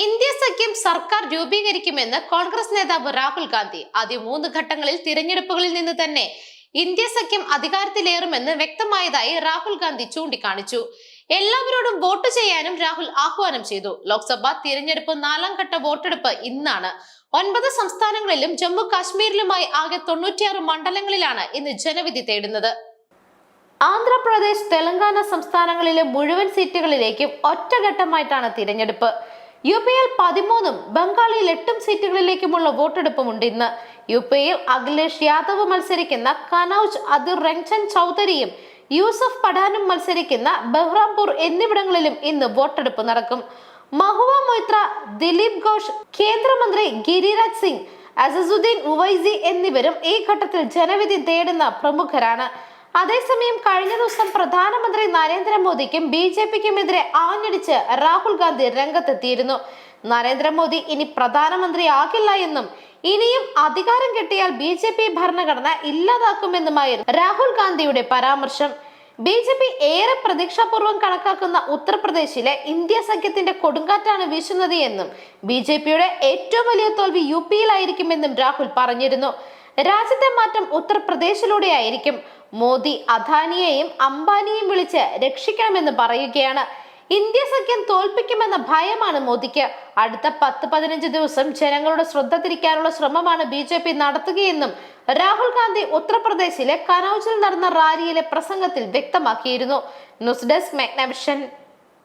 India സഖ്യം സർക്കാർ രൂപീകരിക്കുമെന്ന് കോൺഗ്രസ് നേതാവ് രാഹുൽ ഗാന്ധി. ആദ്യ മൂന്ന് ഘട്ടങ്ങളിൽ തിരഞ്ഞെടുപ്പുകളിൽ നിന്ന് തന്നെ ഇന്ത്യ സഖ്യം അധികാരത്തിലേറുമെന്ന് വ്യക്തമായതായി രാഹുൽ ഗാന്ധി ചൂണ്ടിക്കാണിച്ചു. എല്ലാവരോടും വോട്ട് ചെയ്യാനും രാഹുൽ ആഹ്വാനം ചെയ്തു. ലോക്സഭാ തിരഞ്ഞെടുപ്പ് നാലാം ഘട്ട വോട്ടെടുപ്പ് ഇന്നാണ്. ഒൻപത് സംസ്ഥാനങ്ങളിലും ജമ്മു കാശ്മീരിലുമായി ആകെ തൊണ്ണൂറ്റിയാറ് മണ്ഡലങ്ങളിലാണ് ഇന്ന് ജനവിധി തേടുന്നത്. ആന്ധ്രാപ്രദേശ് തെലങ്കാന സംസ്ഥാനങ്ങളിലെ മുഴുവൻ സീറ്റുകളിലേക്കും ഒറ്റഘട്ടമായിട്ടാണ് തിരഞ്ഞെടുപ്പ്. യു പി എൽ പതിമൂന്നും ബംഗാളിൽ എട്ടും സീറ്റുകളിലേക്കുമുള്ള വോട്ടെടുപ്പുമുണ്ട് ഇന്ന്. യു പി എൽ അഖിലേഷ് യാദവ് മത്സരിക്കുന്ന കനൌജ് അതിർ രഞ്ജൻ ചൗധരിയും യൂസഫ് പഠാനും മത്സരിക്കുന്ന ബഹ്റാംപൂർ എന്നിവിടങ്ങളിലും ഇന്ന് വോട്ടെടുപ്പ് നടക്കും. മഹുവ മൊയ്ത്ര ദിലീപ് ഘോഷ് കേന്ദ്രമന്ത്രി ഗിരിരാജ് സിംഗ് അസസുദ്ദീൻ ഉവൈസി എന്നിവരും ഈ ഘട്ടത്തിൽ ജനവിധി തേടുന്ന പ്രമുഖരാണ്. അതേസമയം കഴിഞ്ഞ ദിവസം പ്രധാനമന്ത്രി നരേന്ദ്രമോദിക്കും ബി ജെ പിക്കുമെതിരെ ആഞ്ഞടിച്ച് രാഹുൽ ഗാന്ധി രംഗത്തെത്തിയിരുന്നു. നരേന്ദ്രമോദി ഇനി പ്രധാനമന്ത്രി ആകില്ല എന്നും ഇനിയും അധികാരം കിട്ടിയാൽ ബി ജെ പി ഭരണഘടന ഇല്ലാതാക്കുമെന്നുമായിരുന്നു രാഹുൽ ഗാന്ധിയുടെ പരാമർശം. ബി ജെ പി ഏറെ പ്രതീക്ഷാപൂർവം കണക്കാക്കുന്ന ഉത്തർപ്രദേശിലെ ഇന്ത്യ സഖ്യത്തിന്റെ കൊടുങ്കാറ്റാണ് വീശുന്നത് എന്നും ബി ജെ പിയുടെ ഏറ്റവും വലിയ തോൽവി യു പിയിലായിരിക്കുമെന്നും രാഹുൽ പറഞ്ഞിരുന്നു. രാജ്യത്തെ മാറ്റം ഉത്തർപ്രദേശിലൂടെയായിരിക്കും. മോദി അദാനിയെയും അംബാനിയെയും വിളിച്ച് രക്ഷിക്കണമെന്ന് പറയുകയാണ്. ഇന്ത്യ സഖ്യം തോൽപ്പിക്കുമെന്ന ഭയമാണ് മോദിക്ക്. അടുത്ത പത്ത് പതിനഞ്ച് ദിവസം ജനങ്ങളുടെ ശ്രദ്ധ തിരിക്കാനുള്ള ശ്രമമാണ് ബി ജെ പി നടത്തുകയെന്നും രാഹുൽ ഗാന്ധി ഉത്തർപ്രദേശിലെ കനൌജിൽ നടന്ന റാലിയിലെ പ്രസംഗത്തിൽ വ്യക്തമാക്കിയിരുന്നു. News desk മെഗ്നവിഷൻ.